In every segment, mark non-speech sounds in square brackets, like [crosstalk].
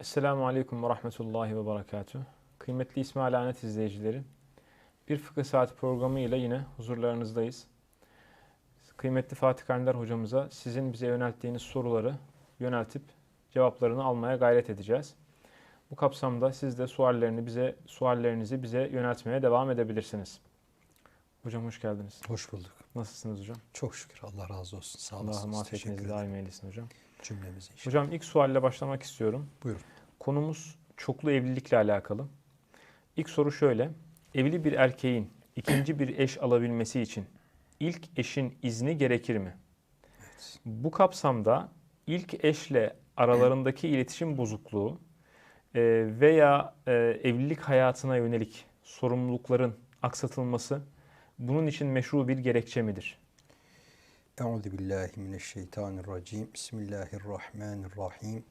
Esselamu Aleyküm ve Rahmetullahi ve Berekatuhu. Kıymetli İsmail Anet izleyicileri, bir Fıkıh Saati programı ile yine huzurlarınızdayız. Kıymetli Fatih Kandar hocamıza sizin bize yönelttiğiniz soruları yöneltip cevaplarını almaya gayret edeceğiz. Bu kapsamda siz de suallerini bize suallerinizi bize yöneltmeye devam edebilirsiniz. Hocam hoş geldiniz. Hoş bulduk. Nasılsınız hocam? Çok şükür. Allah razı olsun. Sağ olasınız. Afiyetinizi ederim. daim eylesin hocam. Cümlemiz inşallah. Hocam ilk sualle başlamak istiyorum. Buyurun. Konumuz çoklu evlilikle alakalı. İlk soru şöyle. Evli bir erkeğin ikinci bir eş alabilmesi için ilk eşin izni gerekir mi? Evet. Bu kapsamda ilk eşle aralarındaki iletişim bozukluğu e, veya e, evlilik hayatına yönelik sorumlulukların aksatılması bunun için meşru bir gerekçe midir? Euzu billahi mineşşeytanirracim. Bismillahirrahmanirrahim.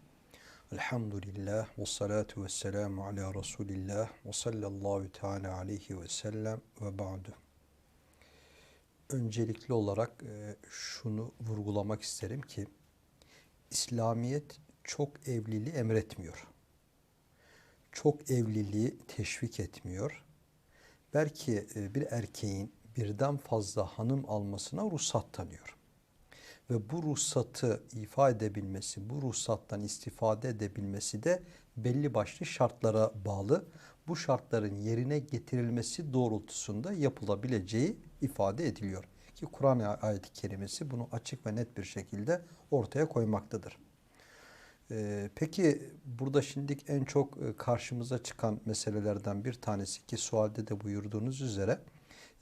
Elhamdülillah ve salatu ve selamu ala Resulillah ve sallallahu teala aleyhi ve sellem ve ba'du. Öncelikli olarak e, şunu vurgulamak isterim ki İslamiyet çok evliliği emretmiyor. Çok evliliği teşvik etmiyor. Belki e, bir erkeğin birden fazla hanım almasına ruhsat tanıyor. Ve bu ruhsatı ifa edebilmesi, bu ruhsattan istifade edebilmesi de belli başlı şartlara bağlı. Bu şartların yerine getirilmesi doğrultusunda yapılabileceği ifade ediliyor. Ki Kur'an ayeti kerimesi bunu açık ve net bir şekilde ortaya koymaktadır. Ee, peki burada şimdi en çok e, karşımıza çıkan meselelerden bir tanesi ki sualde de buyurduğunuz üzere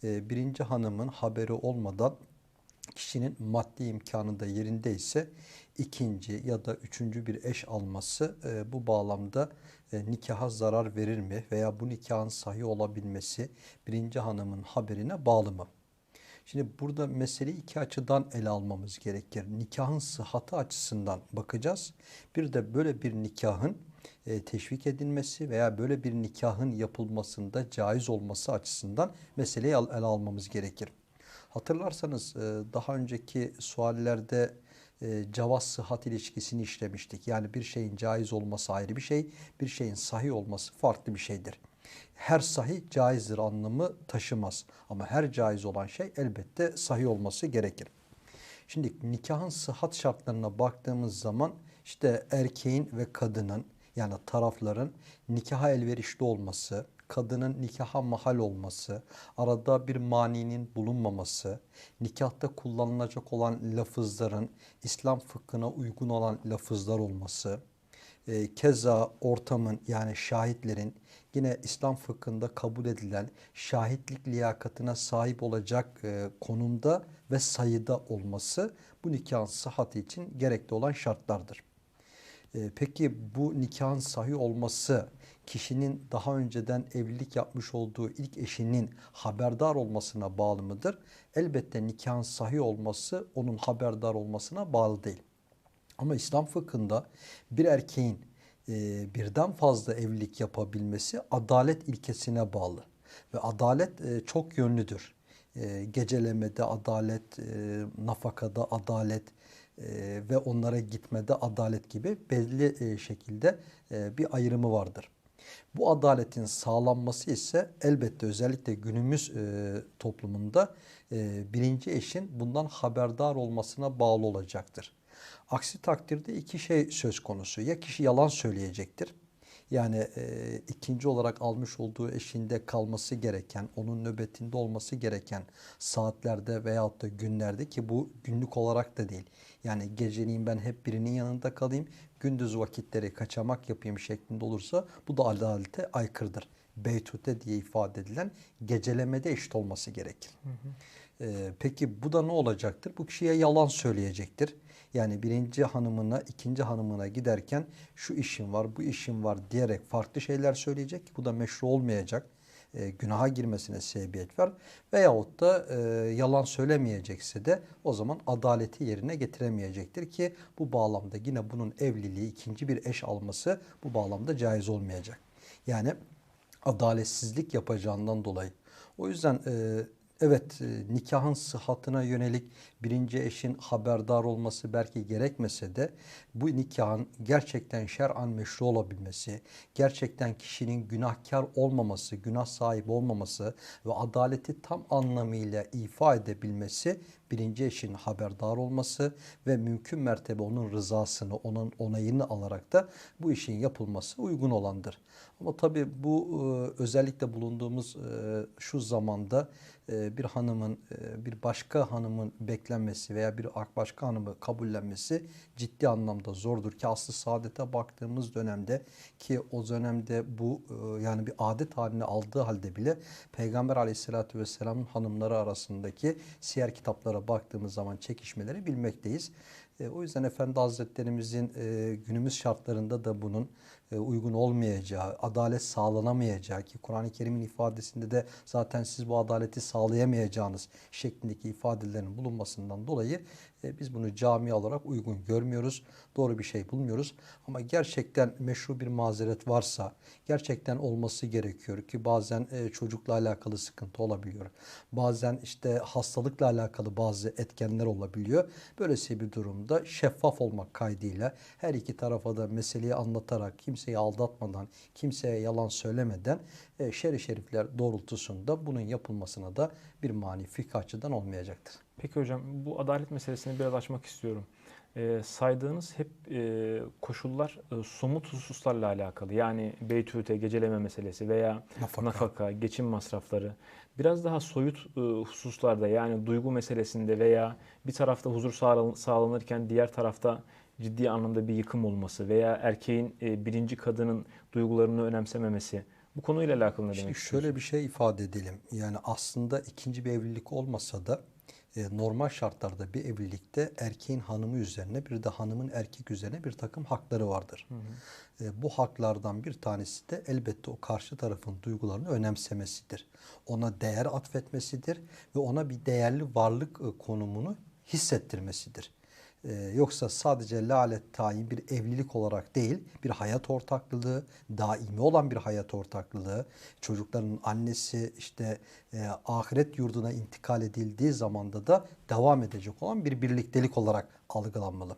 e, birinci hanımın haberi olmadan kişinin maddi imkanı da yerindeyse ikinci ya da üçüncü bir eş alması e, bu bağlamda e, nikaha zarar verir mi veya bu nikahın sahih olabilmesi birinci hanımın haberine bağlı mı? Şimdi burada meseleyi iki açıdan ele almamız gerekir. Nikahın sıhhatı açısından bakacağız. Bir de böyle bir nikahın e, teşvik edilmesi veya böyle bir nikahın yapılmasında caiz olması açısından meseleyi ele almamız gerekir. Hatırlarsanız e, daha önceki suallerde e, cevaz sıhhat ilişkisini işlemiştik. Yani bir şeyin caiz olması ayrı bir şey, bir şeyin sahih olması farklı bir şeydir. Her sahih caizdir anlamı taşımaz. Ama her caiz olan şey elbette sahih olması gerekir. Şimdi nikahın sıhhat şartlarına baktığımız zaman işte erkeğin ve kadının yani tarafların nikaha elverişli olması, kadının nikaha mahal olması, arada bir maninin bulunmaması, nikahta kullanılacak olan lafızların İslam fıkhına uygun olan lafızlar olması, e, keza ortamın yani şahitlerin yine İslam fıkhında kabul edilen şahitlik liyakatına sahip olacak e, konumda ve sayıda olması bu nikahın sıhhati için gerekli olan şartlardır. E, peki bu nikahın sahih olması kişinin daha önceden evlilik yapmış olduğu ilk eşinin haberdar olmasına bağlı mıdır? Elbette nikahın sahih olması onun haberdar olmasına bağlı değil. Ama İslam fıkhında bir erkeğin e, birden fazla evlilik yapabilmesi adalet ilkesine bağlı. Ve adalet e, çok yönlüdür. E, gecelemede adalet, e, nafakada adalet e, ve onlara gitmede adalet gibi belli e, şekilde e, bir ayrımı vardır. Bu adaletin sağlanması ise elbette özellikle günümüz e, toplumunda e, birinci eşin bundan haberdar olmasına bağlı olacaktır. Aksi takdirde iki şey söz konusu. Ya kişi yalan söyleyecektir. Yani e, ikinci olarak almış olduğu eşinde kalması gereken, onun nöbetinde olması gereken saatlerde veyahut da günlerde ki bu günlük olarak da değil. Yani geceliğin ben hep birinin yanında kalayım, gündüz vakitleri kaçamak yapayım şeklinde olursa bu da adalete aykırıdır. Beytute diye ifade edilen gecelemede eşit olması gerekir. Hı hı. Ee, peki bu da ne olacaktır? Bu kişiye yalan söyleyecektir. Yani birinci hanımına, ikinci hanımına giderken şu işim var, bu işim var diyerek farklı şeyler söyleyecek. Bu da meşru olmayacak. E, günaha girmesine sebebiyet var. Veyahut da e, yalan söylemeyecekse de o zaman adaleti yerine getiremeyecektir ki bu bağlamda yine bunun evliliği, ikinci bir eş alması bu bağlamda caiz olmayacak. Yani adaletsizlik yapacağından dolayı. O yüzden e, Evet, e, nikahın sıhhatine yönelik birinci eşin haberdar olması belki gerekmese de bu nikahın gerçekten şer'an meşru olabilmesi, gerçekten kişinin günahkar olmaması, günah sahibi olmaması ve adaleti tam anlamıyla ifa edebilmesi birinci eşin haberdar olması ve mümkün mertebe onun rızasını, onun onayını alarak da bu işin yapılması uygun olandır. Ama tabii bu e, özellikle bulunduğumuz e, şu zamanda e, bir hanımın bir başka hanımın beklenmesi veya bir başka hanımı kabullenmesi ciddi anlamda zordur ki aslı saadete baktığımız dönemde ki o dönemde bu yani bir adet haline aldığı halde bile Peygamber aleyhissalatü vesselamın hanımları arasındaki siyer kitaplara baktığımız zaman çekişmeleri bilmekteyiz. O yüzden Efendi Hazretlerimizin günümüz şartlarında da bunun e, uygun olmayacağı, adalet sağlanamayacağı ki Kur'an-ı Kerim'in ifadesinde de zaten siz bu adaleti sağlayamayacağınız şeklindeki ifadelerin bulunmasından dolayı e, biz bunu cami olarak uygun görmüyoruz. Doğru bir şey bulmuyoruz. Ama gerçekten meşru bir mazeret varsa, gerçekten olması gerekiyor ki bazen e, çocukla alakalı sıkıntı olabiliyor. Bazen işte hastalıkla alakalı bazı etkenler olabiliyor. Böylesi bir durumda şeffaf olmak kaydıyla her iki tarafa da meseleyi anlatarak, kimseyi aldatmadan, kimseye yalan söylemeden e, şer şerifler doğrultusunda bunun yapılmasına da bir mani fıkıh açıdan olmayacaktır. Peki hocam bu adalet meselesini biraz açmak istiyorum. E, saydığınız hep e, koşullar e, somut hususlarla alakalı. Yani beytüte, geceleme meselesi veya nafaka. nafaka, geçim masrafları. Biraz daha soyut e, hususlarda yani duygu meselesinde veya bir tarafta huzur sağlanırken diğer tarafta ciddi anlamda bir yıkım olması veya erkeğin e, birinci kadının duygularını önemsememesi. Bu konuyla alakalı ne Şimdi demek Şöyle bir şey ifade edelim. Yani aslında ikinci bir evlilik olmasa da e, normal şartlarda bir evlilikte erkeğin hanımı üzerine bir de hanımın erkek üzerine bir takım hakları vardır. Hı hı. E, bu haklardan bir tanesi de elbette o karşı tarafın duygularını önemsemesidir. Ona değer atfetmesidir ve ona bir değerli varlık e, konumunu hissettirmesidir. Ee, yoksa sadece lalet tayin bir evlilik olarak değil, bir hayat ortaklığı, daimi olan bir hayat ortaklığı, çocukların annesi işte e, ahiret yurduna intikal edildiği zamanda da devam edecek olan bir birliktelik olarak algılanmalı.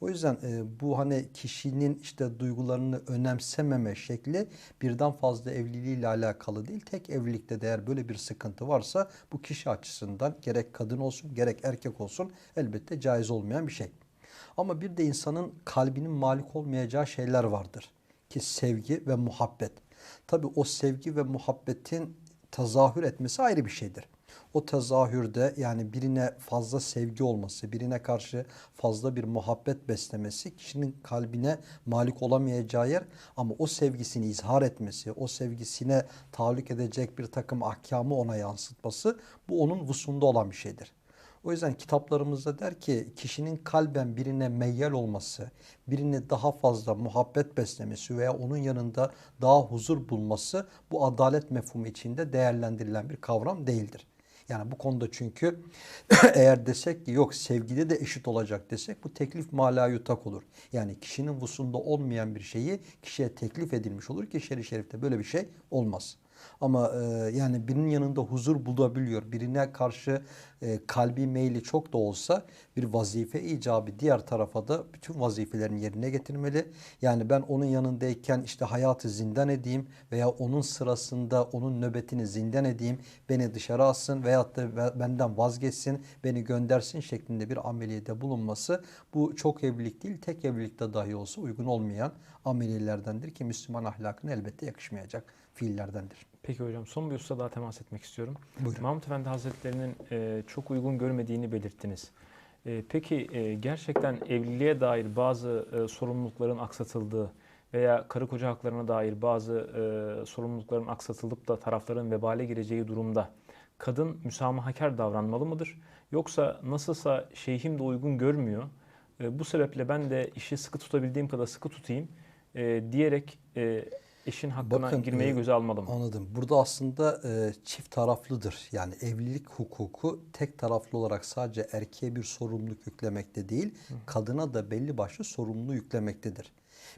O yüzden e, bu hani kişinin işte duygularını önemsememe şekli birden fazla evliliğiyle alakalı değil. Tek evlilikte de eğer böyle bir sıkıntı varsa bu kişi açısından gerek kadın olsun gerek erkek olsun elbette caiz olmayan bir şey. Ama bir de insanın kalbinin malik olmayacağı şeyler vardır. Ki sevgi ve muhabbet. Tabi o sevgi ve muhabbetin tezahür etmesi ayrı bir şeydir o tezahürde yani birine fazla sevgi olması, birine karşı fazla bir muhabbet beslemesi kişinin kalbine malik olamayacağı yer ama o sevgisini izhar etmesi, o sevgisine tahallük edecek bir takım ahkamı ona yansıtması bu onun vusunda olan bir şeydir. O yüzden kitaplarımızda der ki kişinin kalben birine meyyal olması, birini daha fazla muhabbet beslemesi veya onun yanında daha huzur bulması bu adalet mefhumu içinde değerlendirilen bir kavram değildir. Yani bu konuda çünkü [clears throat] eğer desek ki yok sevgide de eşit olacak desek bu teklif mala yutak olur. Yani kişinin vusunda olmayan bir şeyi kişiye teklif edilmiş olur ki şerif şerifte böyle bir şey olmaz. Ama e, yani birinin yanında huzur bulabiliyor. Birine karşı e, kalbi meyli çok da olsa bir vazife icabı diğer tarafa da bütün vazifelerini yerine getirmeli. Yani ben onun yanındayken işte hayatı zindan edeyim veya onun sırasında onun nöbetini zindan edeyim. Beni dışarı alsın veyahut da benden vazgeçsin, beni göndersin şeklinde bir ameliyede bulunması bu çok evlilik değil tek evlilikte dahi olsa uygun olmayan ameliyelerdendir ki Müslüman ahlakına elbette yakışmayacak fiillerdendir. Peki hocam son bir hususa daha temas etmek istiyorum. Buyurun. Mahmut Efendi Hazretleri'nin e, çok uygun görmediğini belirttiniz. E, peki e, gerçekten evliliğe dair bazı e, sorumlulukların aksatıldığı veya karı koca haklarına dair bazı e, sorumlulukların aksatılıp da tarafların vebale gireceği durumda kadın müsamahakar davranmalı mıdır? Yoksa nasılsa şeyhim de uygun görmüyor. E, bu sebeple ben de işi sıkı tutabildiğim kadar sıkı tutayım e, diyerek e, eşin hakkına Bakın, girmeyi e, göze almalı mı? Anladım. Burada aslında e, çift taraflıdır. Yani evlilik hukuku tek taraflı olarak sadece erkeğe bir sorumluluk yüklemekte değil, Hı. kadına da belli başlı sorumluluğu yüklemektedir.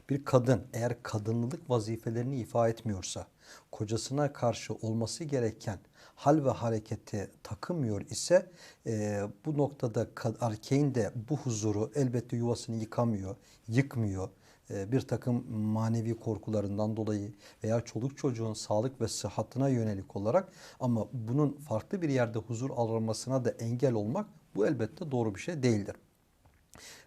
Bir kadın eğer kadınlılık vazifelerini ifa etmiyorsa, kocasına karşı olması gereken hal ve hareketi takınmıyor ise e, bu noktada erkeğin de bu huzuru elbette yuvasını yıkamıyor, yıkmıyor bir takım manevi korkularından dolayı veya çoluk çocuğun sağlık ve sıhhatine yönelik olarak ama bunun farklı bir yerde huzur aramasına da engel olmak bu elbette doğru bir şey değildir.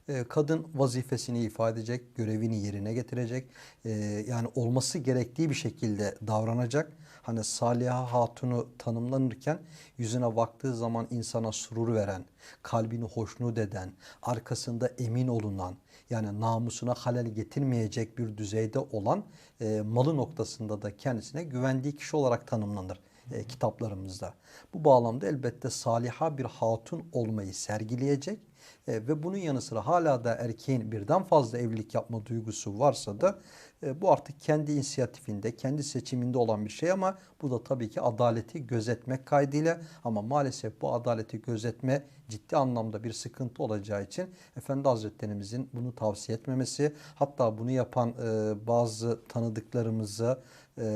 E, kadın vazifesini ifade edecek, görevini yerine getirecek. E, yani olması gerektiği bir şekilde davranacak. Hani Saliha Hatun'u tanımlanırken yüzüne baktığı zaman insana surur veren, kalbini hoşnut eden, arkasında emin olunan, yani namusuna halel getirmeyecek bir düzeyde olan e, malı noktasında da kendisine güvendiği kişi olarak tanımlanır e, kitaplarımızda. Bu bağlamda elbette saliha bir hatun olmayı sergileyecek e, ve bunun yanı sıra hala da erkeğin birden fazla evlilik yapma duygusu varsa da e, bu artık kendi inisiyatifinde, kendi seçiminde olan bir şey ama bu da tabii ki adaleti gözetmek kaydıyla ama maalesef bu adaleti gözetme ciddi anlamda bir sıkıntı olacağı için Efendi Hazretlerimizin bunu tavsiye etmemesi hatta bunu yapan e, bazı tanıdıklarımızı e,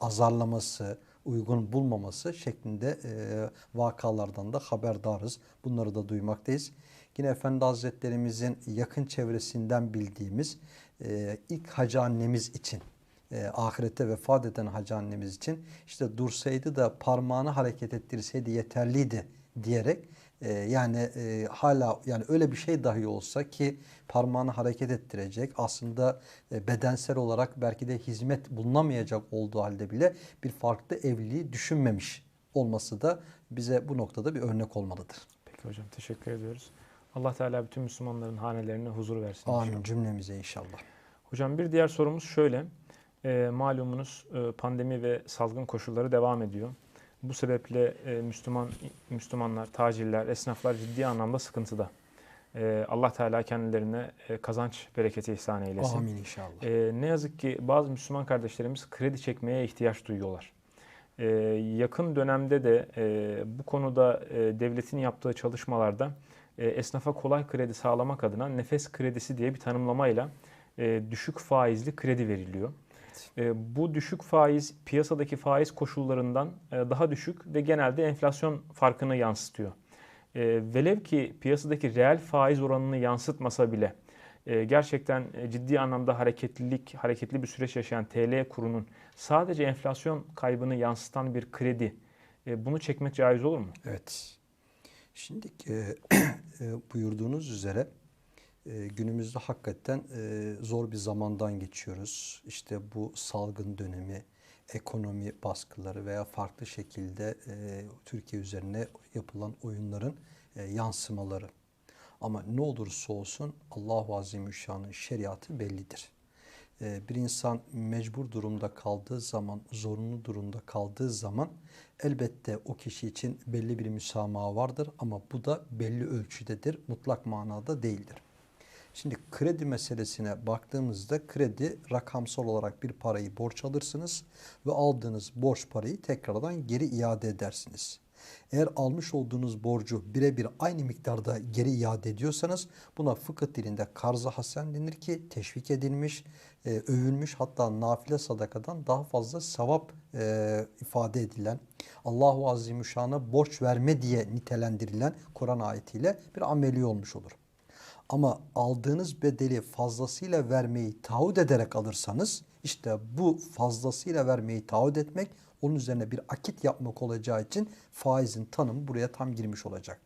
azarlaması, uygun bulmaması şeklinde e, vakalardan da haberdarız. Bunları da duymaktayız. Yine Efendi Hazretlerimizin yakın çevresinden bildiğimiz e, ilk hacı annemiz için e, ahirette vefat eden hacı annemiz için işte dursaydı da parmağını hareket ettirseydi yeterliydi diyerek e, yani e, hala yani öyle bir şey dahi olsa ki parmağını hareket ettirecek aslında e, bedensel olarak belki de hizmet bulunamayacak olduğu halde bile bir farklı evliliği düşünmemiş olması da bize bu noktada bir örnek olmalıdır. Peki hocam teşekkür ediyoruz. Allah Teala bütün Müslümanların hanelerine huzur versin. Amin inşallah. cümlemize inşallah. Hocam bir diğer sorumuz şöyle. E, malumunuz e, pandemi ve salgın koşulları devam ediyor. Bu sebeple e, Müslüman Müslümanlar, tacirler, esnaflar ciddi anlamda sıkıntıda. E, Allah Teala kendilerine e, kazanç bereketi ihsan eylesin. Amin inşallah. E, ne yazık ki bazı Müslüman kardeşlerimiz kredi çekmeye ihtiyaç duyuyorlar. E, yakın dönemde de e, bu konuda e, devletin yaptığı çalışmalarda e, esnafa kolay kredi sağlamak adına nefes kredisi diye bir tanımlamayla e, düşük faizli kredi veriliyor. E, bu düşük faiz piyasadaki faiz koşullarından e, daha düşük ve genelde enflasyon farkını yansıtıyor. E, velev ki piyasadaki reel faiz oranını yansıtmasa bile gerçekten ciddi anlamda hareketlilik, hareketli bir süreç yaşayan TL kurunun sadece enflasyon kaybını yansıtan bir kredi bunu çekmek caiz olur mu? Evet. Şimdi e, [clears throat] e, buyurduğunuz üzere e, günümüzde hakikaten e, zor bir zamandan geçiyoruz. İşte bu salgın dönemi, ekonomi baskıları veya farklı şekilde e, Türkiye üzerine yapılan oyunların e, yansımaları. Ama ne olursa olsun Allahu Azimüşşan'ın şeriatı bellidir. E, bir insan mecbur durumda kaldığı zaman, zorunlu durumda kaldığı zaman elbette o kişi için belli bir müsamaha vardır ama bu da belli ölçüdedir, mutlak manada değildir. Şimdi kredi meselesine baktığımızda kredi rakamsal olarak bir parayı borç alırsınız ve aldığınız borç parayı tekrardan geri iade edersiniz. Eğer almış olduğunuz borcu birebir aynı miktarda geri iade ediyorsanız buna fıkıh dilinde karza hasen denir ki teşvik edilmiş, e, övülmüş hatta nafile sadakadan daha fazla sevap e, ifade edilen Allahu Azimüşşan'a borç verme diye nitelendirilen Kur'an ayetiyle bir ameli olmuş olur. Ama aldığınız bedeli fazlasıyla vermeyi taahhüt ederek alırsanız işte bu fazlasıyla vermeyi taahhüt etmek onun üzerine bir akit yapmak olacağı için faizin tanımı buraya tam girmiş olacak.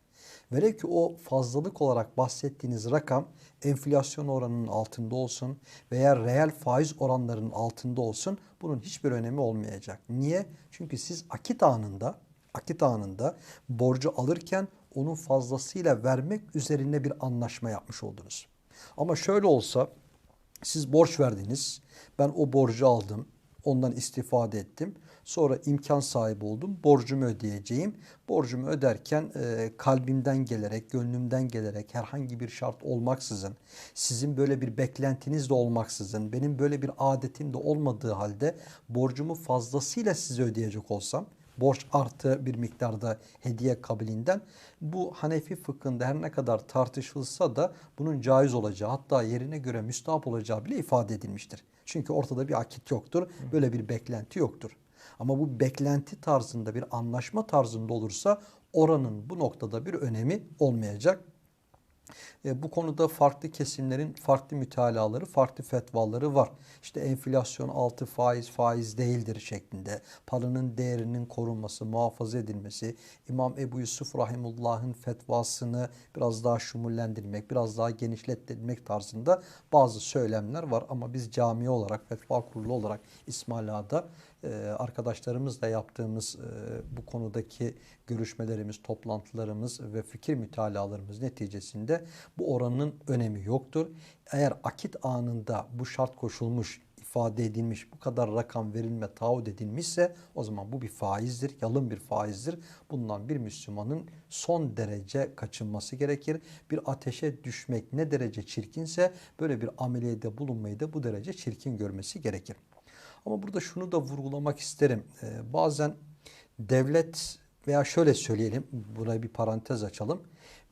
Velev ki o fazlalık olarak bahsettiğiniz rakam enflasyon oranının altında olsun veya reel faiz oranlarının altında olsun bunun hiçbir önemi olmayacak. Niye? Çünkü siz akit anında akit anında borcu alırken onun fazlasıyla vermek üzerine bir anlaşma yapmış oldunuz. Ama şöyle olsa siz borç verdiniz. Ben o borcu aldım. Ondan istifade ettim. Sonra imkan sahibi oldum. Borcumu ödeyeceğim. Borcumu öderken e, kalbimden gelerek, gönlümden gelerek herhangi bir şart olmaksızın, sizin böyle bir beklentiniz de olmaksızın, benim böyle bir adetim de olmadığı halde borcumu fazlasıyla size ödeyecek olsam, borç artı bir miktarda hediye kabilinden bu Hanefi fıkhında her ne kadar tartışılsa da bunun caiz olacağı hatta yerine göre müstahap olacağı bile ifade edilmiştir. Çünkü ortada bir akit yoktur. Böyle bir beklenti yoktur. Ama bu beklenti tarzında bir anlaşma tarzında olursa oranın bu noktada bir önemi olmayacak. E, bu konuda farklı kesimlerin farklı mütalaları, farklı fetvaları var. İşte enflasyon altı faiz faiz değildir şeklinde. Paranın değerinin korunması, muhafaza edilmesi, İmam Ebu Yusuf Rahimullah'ın fetvasını biraz daha şumullendirmek, biraz daha genişlettirmek tarzında bazı söylemler var. Ama biz cami olarak, fetva kurulu olarak İsmail Ağa'da e, arkadaşlarımızla yaptığımız e, bu konudaki görüşmelerimiz, toplantılarımız ve fikir mütalalarımız neticesinde bu oranın önemi yoktur. Eğer akit anında bu şart koşulmuş, ifade edilmiş, bu kadar rakam verilme, taahhüt edilmişse o zaman bu bir faizdir, yalın bir faizdir. Bundan bir Müslümanın son derece kaçınması gerekir. Bir ateşe düşmek ne derece çirkinse böyle bir ameliyede bulunmayı da bu derece çirkin görmesi gerekir. Ama burada şunu da vurgulamak isterim. Ee, bazen devlet veya şöyle söyleyelim, buraya bir parantez açalım.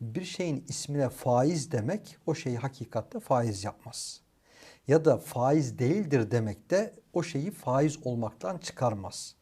Bir şeyin ismine faiz demek o şeyi hakikatte faiz yapmaz. Ya da faiz değildir demek de o şeyi faiz olmaktan çıkarmaz.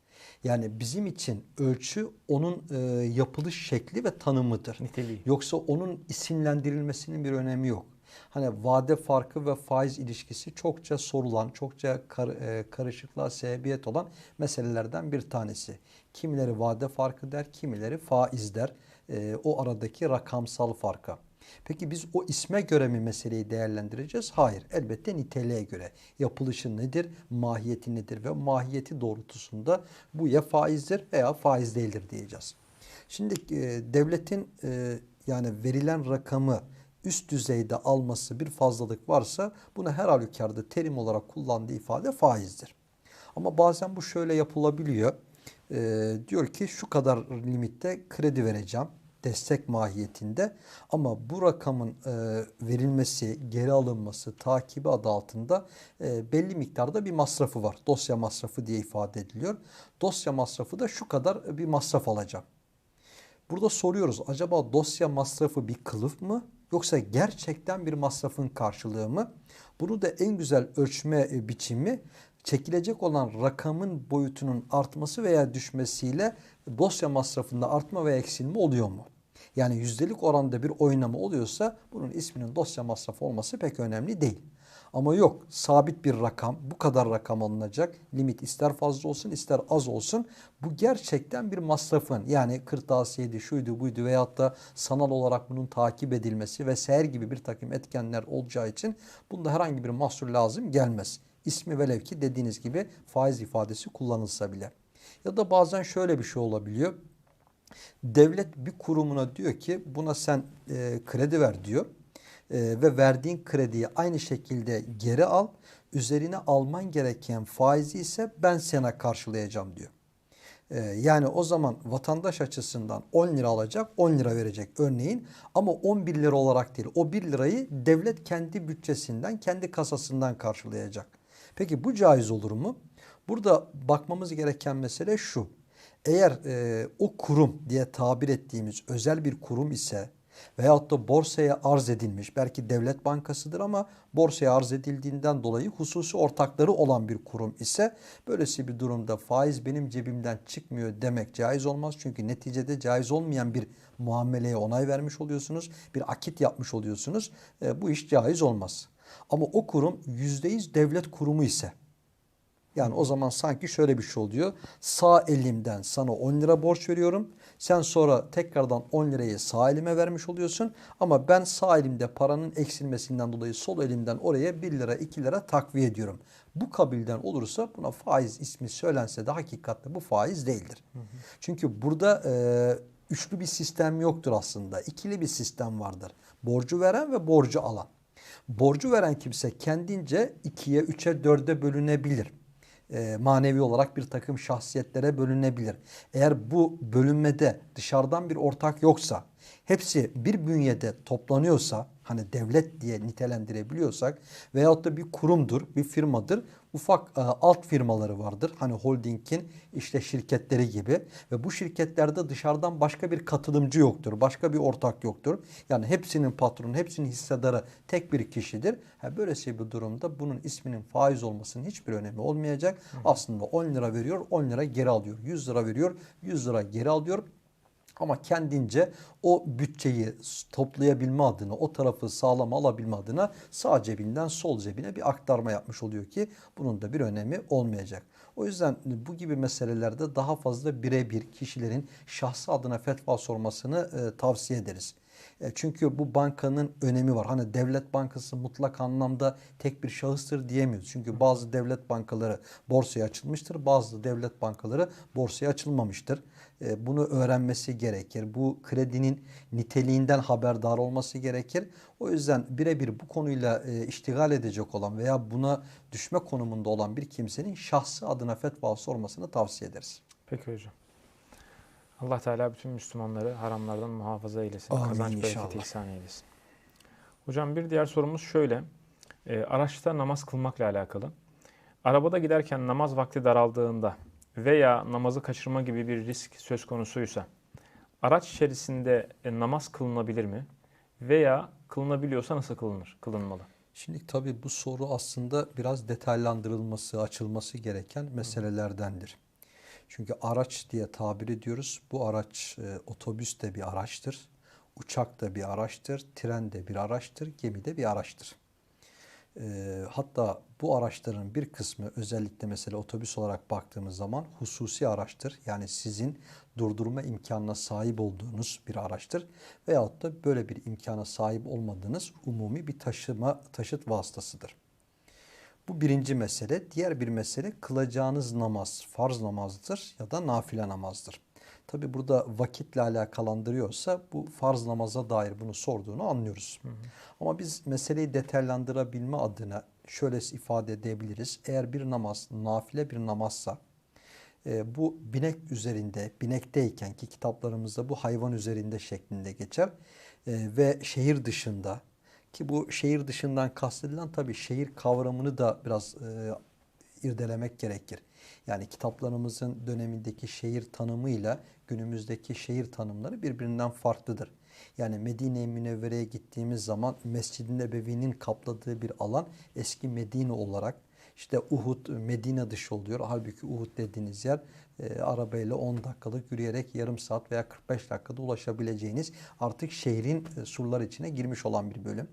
Yani bizim için ölçü onun e, yapılış şekli ve tanımıdır. Niteliği. Yoksa onun isimlendirilmesinin bir önemi yok. Hani vade farkı ve faiz ilişkisi çokça sorulan, çokça kar, e, karışıklığa sebebiyet olan meselelerden bir tanesi. Kimileri vade farkı der, kimileri faiz der. E, o aradaki rakamsal farka. Peki biz o isme göre mi meseleyi değerlendireceğiz? Hayır. Elbette niteliğe göre. Yapılışı nedir? Mahiyeti nedir? Ve mahiyeti doğrultusunda bu ya faizdir veya faiz değildir diyeceğiz. Şimdi e, devletin e, yani verilen rakamı üst düzeyde alması bir fazlalık varsa bunu her halükarda terim olarak kullandığı ifade faizdir. Ama bazen bu şöyle yapılabiliyor. E, diyor ki şu kadar limitte kredi vereceğim destek mahiyetinde ama bu rakamın e, verilmesi, geri alınması, takibi adı altında e, belli miktarda bir masrafı var. Dosya masrafı diye ifade ediliyor. Dosya masrafı da şu kadar bir masraf alacağım. Burada soruyoruz acaba dosya masrafı bir kılıf mı yoksa gerçekten bir masrafın karşılığı mı? Bunu da en güzel ölçme e, biçimi çekilecek olan rakamın boyutunun artması veya düşmesiyle dosya masrafında artma veya eksilme oluyor mu? Yani yüzdelik oranda bir oynama oluyorsa bunun isminin dosya masrafı olması pek önemli değil. Ama yok sabit bir rakam bu kadar rakam alınacak limit ister fazla olsun ister az olsun bu gerçekten bir masrafın yani kırtasiyedi şuydu buydu veyahut da sanal olarak bunun takip edilmesi vesaire gibi bir takım etkenler olacağı için bunda herhangi bir mahsur lazım gelmez. İsmi velev ki dediğiniz gibi faiz ifadesi kullanılsa bile. Ya da bazen şöyle bir şey olabiliyor. Devlet bir kurumuna diyor ki buna sen e, kredi ver diyor. E, ve verdiğin krediyi aynı şekilde geri al. Üzerine alman gereken faizi ise ben sana karşılayacağım diyor. E, yani o zaman vatandaş açısından 10 lira alacak 10 lira verecek örneğin ama 11 lira olarak değil o 1 lirayı devlet kendi bütçesinden kendi kasasından karşılayacak. Peki bu caiz olur mu? Burada bakmamız gereken mesele şu. Eğer e, o kurum diye tabir ettiğimiz özel bir kurum ise veyahut da borsaya arz edilmiş belki devlet bankasıdır ama borsaya arz edildiğinden dolayı hususi ortakları olan bir kurum ise böylesi bir durumda faiz benim cebimden çıkmıyor demek caiz olmaz. Çünkü neticede caiz olmayan bir muameleye onay vermiş oluyorsunuz. Bir akit yapmış oluyorsunuz. E, bu iş caiz olmaz. Ama o kurum %100 devlet kurumu ise yani o zaman sanki şöyle bir şey oluyor. Sağ elimden sana 10 lira borç veriyorum. Sen sonra tekrardan 10 lirayı sağ elime vermiş oluyorsun. Ama ben sağ elimde paranın eksilmesinden dolayı sol elimden oraya 1 lira 2 lira takviye ediyorum. Bu kabilden olursa buna faiz ismi söylense de hakikatte bu faiz değildir. Hı hı. Çünkü burada e, üçlü bir sistem yoktur aslında. İkili bir sistem vardır. Borcu veren ve borcu alan. Borcu veren kimse kendince ikiye, üçe, dörde bölünebilir e, manevi olarak bir takım şahsiyetlere bölünebilir. Eğer bu bölünmede dışarıdan bir ortak yoksa, hepsi bir bünyede toplanıyorsa, hani devlet diye nitelendirebiliyorsak veyahut da bir kurumdur, bir firmadır, ufak e, alt firmaları vardır. Hani holdingin işte şirketleri gibi ve bu şirketlerde dışarıdan başka bir katılımcı yoktur. Başka bir ortak yoktur. Yani hepsinin patronu, hepsinin hissedarı tek bir kişidir. Ha, böylesi bir durumda bunun isminin faiz olmasının hiçbir önemi olmayacak. Aslında 10 lira veriyor, 10 lira geri alıyor. 100 lira veriyor, 100 lira geri alıyor. Ama kendince o bütçeyi toplayabilme adına, o tarafı sağlam alabilme adına sağ cebinden sol cebine bir aktarma yapmış oluyor ki bunun da bir önemi olmayacak. O yüzden bu gibi meselelerde daha fazla birebir kişilerin şahsı adına fetva sormasını e, tavsiye ederiz. E, çünkü bu bankanın önemi var. Hani devlet bankası mutlak anlamda tek bir şahıstır diyemiyoruz. Çünkü bazı devlet bankaları borsaya açılmıştır. Bazı devlet bankaları borsaya açılmamıştır. E, bunu öğrenmesi gerekir. Bu kredinin niteliğinden haberdar olması gerekir. O yüzden birebir bu konuyla e, iştigal edecek olan veya buna düşme konumunda olan bir kimsenin şahsı adına fetva sormasını tavsiye ederiz. Peki hocam. Allah Teala bütün Müslümanları haramlardan muhafaza eylesin. Amin Kazanç inşallah. bereketi ihsan eylesin. Hocam bir diğer sorumuz şöyle. E, araçta namaz kılmakla alakalı. Arabada giderken namaz vakti daraldığında veya namazı kaçırma gibi bir risk söz konusuysa araç içerisinde e, namaz kılınabilir mi? Veya kılınabiliyorsa nasıl kılınır, kılınmalı? Şimdi tabii bu soru aslında biraz detaylandırılması, açılması gereken meselelerdendir. Çünkü araç diye tabir ediyoruz. Bu araç e, otobüs de bir araçtır, uçak da bir araçtır, tren de bir araçtır, gemi de bir araçtır. E, hatta bu araçların bir kısmı özellikle mesela otobüs olarak baktığımız zaman hususi araçtır. Yani sizin durdurma imkanına sahip olduğunuz bir araçtır. Veyahut da böyle bir imkana sahip olmadığınız umumi bir taşıma taşıt vasıtasıdır. Bu birinci mesele. Diğer bir mesele kılacağınız namaz farz namazdır ya da nafile namazdır. Tabi burada vakitle alakalandırıyorsa bu farz namaza dair bunu sorduğunu anlıyoruz. Hı hı. Ama biz meseleyi detaylandırabilme adına şöyle ifade edebiliriz. Eğer bir namaz nafile bir namazsa e, bu binek üzerinde, binekteyken ki kitaplarımızda bu hayvan üzerinde şeklinde geçer e, ve şehir dışında ki bu şehir dışından kastedilen tabi şehir kavramını da biraz e, irdelemek gerekir. Yani kitaplarımızın dönemindeki şehir tanımıyla günümüzdeki şehir tanımları birbirinden farklıdır. Yani Medine-i Münevvere'ye gittiğimiz zaman Mescid-i Nebevi'nin kapladığı bir alan eski Medine olarak işte Uhud Medine dışı oluyor. Halbuki Uhud dediğiniz yer e, arabayla 10 dakikalık yürüyerek yarım saat veya 45 dakikada ulaşabileceğiniz artık şehrin e, surlar içine girmiş olan bir bölüm.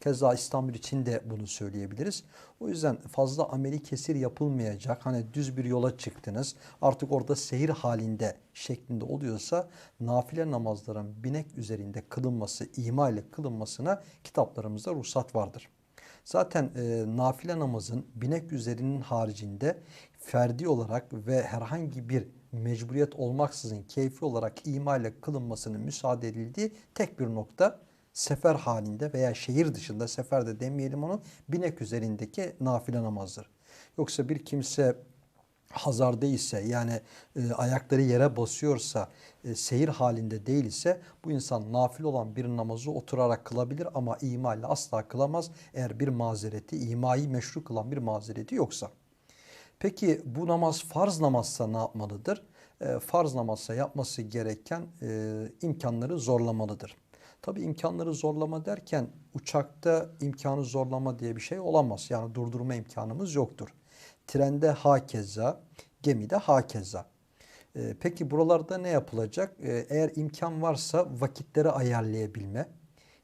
Keza İstanbul için de bunu söyleyebiliriz. O yüzden fazla ameli kesir yapılmayacak. Hani düz bir yola çıktınız. Artık orada seyir halinde şeklinde oluyorsa nafile namazların binek üzerinde kılınması, ima ile kılınmasına kitaplarımızda ruhsat vardır. Zaten e, nafile namazın binek üzerinin haricinde ferdi olarak ve herhangi bir mecburiyet olmaksızın keyfi olarak ima ile kılınmasının müsaade edildiği tek bir nokta sefer halinde veya şehir dışında seferde demeyelim onu binek üzerindeki nafile namazdır. Yoksa bir kimse hazar değilse yani e, ayakları yere basıyorsa e, seyir halinde değil ise bu insan nafil olan bir namazı oturarak kılabilir ama ima ile asla kılamaz eğer bir mazereti imayı meşru kılan bir mazereti yoksa. Peki bu namaz farz namazsa ne yapmalıdır? E, farz namazsa yapması gereken e, imkanları zorlamalıdır. Tabi imkanları zorlama derken uçakta imkanı zorlama diye bir şey olamaz. Yani durdurma imkanımız yoktur. Trende hakeza, gemide hakeza. Ee, peki buralarda ne yapılacak? Ee, eğer imkan varsa vakitleri ayarlayabilme.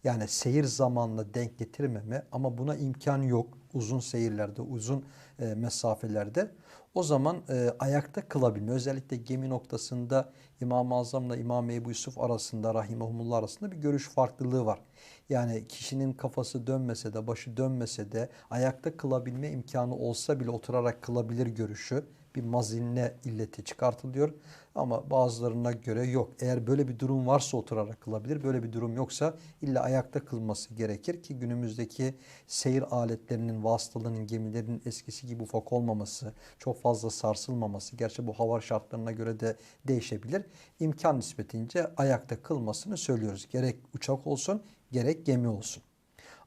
Yani seyir zamanla denk getirmeme ama buna imkan yok. Uzun seyirlerde, uzun e, mesafelerde. O zaman e, ayakta kılabilme. Özellikle gemi noktasında İmam-ı Azam'la İmam Ebu Yusuf arasında, Rahimahumullah arasında bir görüş farklılığı var. Yani kişinin kafası dönmese de, başı dönmese de ayakta kılabilme imkanı olsa bile oturarak kılabilir görüşü bir mazinne illeti çıkartılıyor. Ama bazılarına göre yok. Eğer böyle bir durum varsa oturarak kılabilir. Böyle bir durum yoksa illa ayakta kılması gerekir ki günümüzdeki seyir aletlerinin, vasıtalarının, gemilerin eskisi gibi ufak olmaması, çok fazla sarsılmaması, gerçi bu hava şartlarına göre de değişebilir. İmkan nispetince ayakta kılmasını söylüyoruz. Gerek uçak olsun, gerek gemi olsun.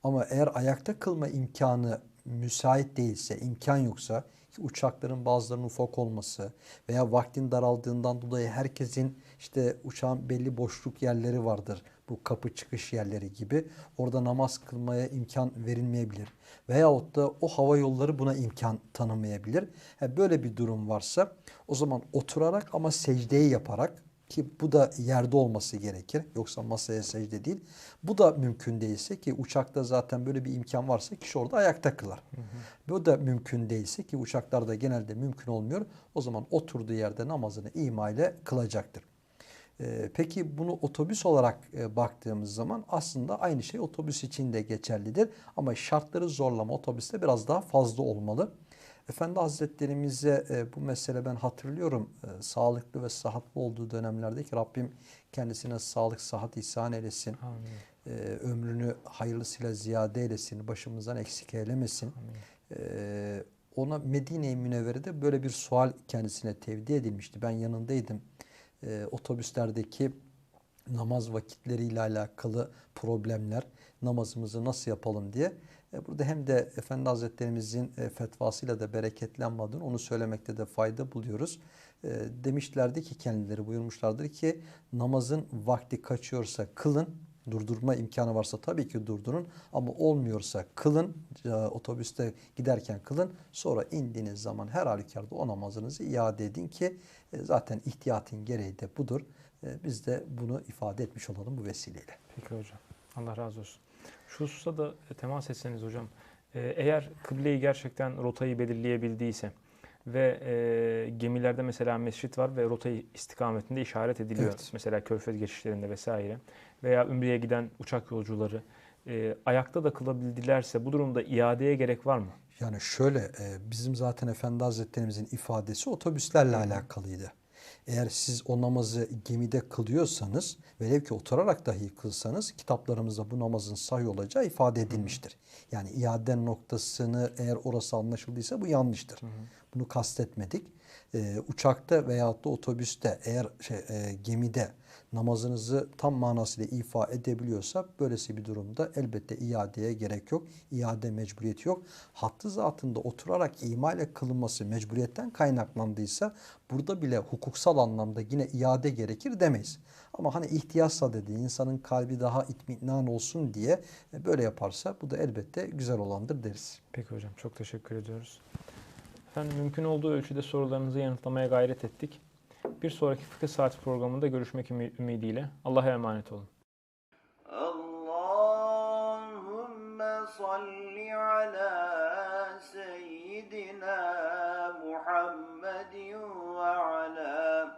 Ama eğer ayakta kılma imkanı müsait değilse, imkan yoksa uçakların bazılarının ufak olması veya vaktin daraldığından dolayı herkesin işte uçağın belli boşluk yerleri vardır. Bu kapı çıkış yerleri gibi. Orada namaz kılmaya imkan verilmeyebilir. Veyahut da o hava yolları buna imkan tanımayabilir. Ha, böyle bir durum varsa o zaman oturarak ama secdeyi yaparak ki bu da yerde olması gerekir. Yoksa masaya secde değil. Bu da mümkün değilse ki uçakta zaten böyle bir imkan varsa kişi orada ayakta kılar. Bu da mümkün değilse ki uçaklarda genelde mümkün olmuyor. O zaman oturduğu yerde namazını ima ile kılacaktır. Ee, Peki bunu otobüs olarak e, baktığımız zaman aslında aynı şey otobüs için de geçerlidir. Ama şartları zorlama otobüste biraz daha fazla olmalı. Efendi Hazretlerimize e, bu mesele ben hatırlıyorum. E, sağlıklı ve sıhhatli olduğu dönemlerde ki Rabbim kendisine sağlık, sıhhat ihsan eylesin. Amin. E, ömrünü hayırlısıyla ziyade eylesin. Başımızdan eksik eylemesin. Amin. E, ona Medine-i Münevvere'de böyle bir sual kendisine tevdi edilmişti. Ben yanındaydım. E, otobüslerdeki namaz vakitleriyle alakalı problemler, namazımızı nasıl yapalım diye. E, burada hem de Efendi Hazretlerimizin e, fetvasıyla da bereketlenmadığını onu söylemekte de fayda buluyoruz. E, demişlerdi ki kendileri buyurmuşlardır ki namazın vakti kaçıyorsa kılın, durdurma imkanı varsa tabii ki durdurun ama olmuyorsa kılın, otobüste giderken kılın. Sonra indiğiniz zaman her halükarda o namazınızı iade edin ki zaten ihtiyatın gereği de budur. Biz de bunu ifade etmiş olalım bu vesileyle. Peki hocam. Allah razı olsun. Şu hususa da e, temas etseniz hocam. E, Eğer kıbleyi gerçekten rotayı belirleyebildiyse ve e, gemilerde mesela mescit var ve rotayı istikametinde işaret ediliyor. Evet. Mesela körfez geçişlerinde vesaire veya Ümre'ye giden uçak yolcuları e, ayakta da kılabildilerse bu durumda iadeye gerek var mı? Yani şöyle e, bizim zaten Efendi Hazretlerimizin ifadesi otobüslerle alakalıydı. Eğer siz o namazı gemide kılıyorsanız velev ki oturarak dahi kılsanız kitaplarımızda bu namazın sahih olacağı ifade edilmiştir. Yani iade noktasını eğer orası anlaşıldıysa bu yanlıştır. Bunu kastetmedik. E, uçakta veyahut da otobüste eğer şey, e, gemide namazınızı tam manasıyla ifa edebiliyorsa böylesi bir durumda elbette iadeye gerek yok. İade mecburiyeti yok. Hattı zatında oturarak ima ile kılınması mecburiyetten kaynaklandıysa burada bile hukuksal anlamda yine iade gerekir demeyiz. Ama hani ihtiyaçsa dediği insanın kalbi daha itminan olsun diye e, böyle yaparsa bu da elbette güzel olandır deriz. Peki hocam çok teşekkür ediyoruz. Efendim mümkün olduğu ölçüde sorularınızı yanıtlamaya gayret ettik. Bir sonraki fıkıh saati programında görüşmek ümidiyle. Allah'a emanet olun. Allahümme salli ala seyyidina Muhammedin ve ala